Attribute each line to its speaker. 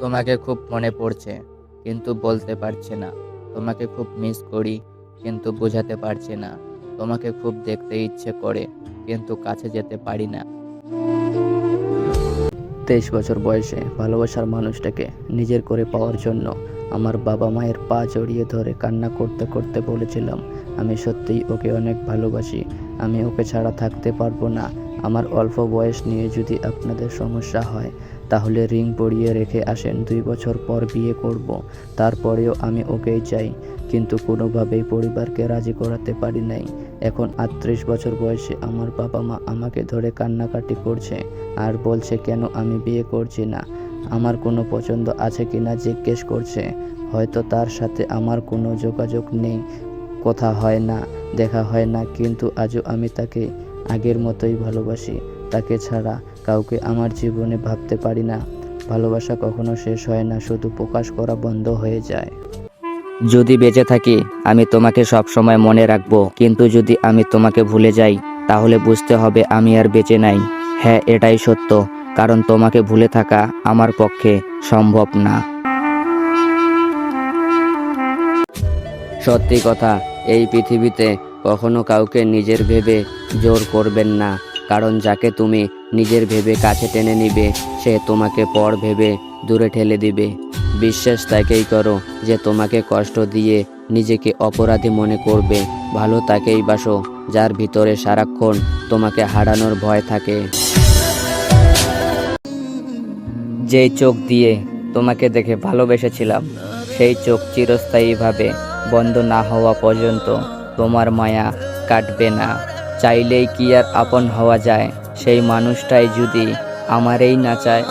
Speaker 1: তোমাকে খুব মনে পড়ছে, কিন্তু বলতে পারছে না। তোমাকে খুব মিস করি, কিন্তু বোঝাতে পারছে না। তোমাকে খুব দেখতে ইচ্ছে করে, কিন্তু কাছে যেতে পারি না।
Speaker 2: তেইশ বছর বয়সে ভালোবাসার মানুষটাকে নিজের করে পাওয়ার জন্য আমার বাবা মায়ের পা জড়িয়ে ধরে কান্না করতে করতে বলেছিলাম, আমি সত্যিই ওকে অনেক ভালোবাসি। আমি ওকে ছাড়া থাকতে পারব না। আমার অল্প বয়স নিয়ে যদি আপনাদের সমস্যা হয় তাহলে রিং পরিয়ে রেখে আসেন, দুই বছর পর বিয়ে করব। তারপরেও আমি ওকেই চাই, কিন্তু কোনোভাবেই পরিবারকে রাজি করাতে পারি নাই। এখন আটত্রিশ বছর বয়সে আমার বাবা মা আমাকে ধরে কান্নাকাটি করছে, আর বলছে, কেন আমি বিয়ে করছি না? আমার কোনো পছন্দ আছে কি না জিজ্ঞেস করছে। হয়তো তার সাথে আমার কোনো যোগাযোগ নেই, কথা হয় না, দেখা হয় না, কিন্তু আজও আমি তাকে আগের মতোই ভালোবাসি। তাকে ছাড়া কাউকে আমার জীবনে ভাবতে পারি না। ভালোবাসা কখনো শেষ হয় না, শুধু প্রকাশ করা বন্ধ হয়ে যায়।
Speaker 3: যদি বেঁচে থাকি, আমি তোমাকে সব সময় মনে রাখব, কিন্তু যদি আমি তোমাকে ভুলে যাই, তাহলে বুঝতে হবে আমি আর বেঁচে নাই। হ্যাঁ এটাই সত্য, কারণ তোমাকে ভুলে থাকা আমার পক্ষে সম্ভব না। সত্যি কথা, এই পৃথিবীতে কখনো কাউকে নিজের ভেবে জোর করবেন না। কারণ যাকে তুমি নিজের ভেবে কাছে টেনে নিবে, সে তোমাকে পর ভেবে দূরে ঠেলে দিবে। বিশ্বাস তাকেই করো যে তোমাকে কষ্ট দিয়ে নিজেকে অপরাধী মনে করবে। ভালো তাকেই বাসো, যার ভিতরে সারাক্ষণ তোমাকে হারানোর ভয় থাকে। যেই চোখ দিয়ে তোমাকে দেখে ভালোবেসেছিলাম, সেই চোখ চিরস্থায়ীভাবে বন্ধ না হওয়া পর্যন্ত তোমার মায়া কাটবে না। চাইলেই কি আর আপন হওয়া যায়? সেই মানুষটাই যদি আমারই না চায়।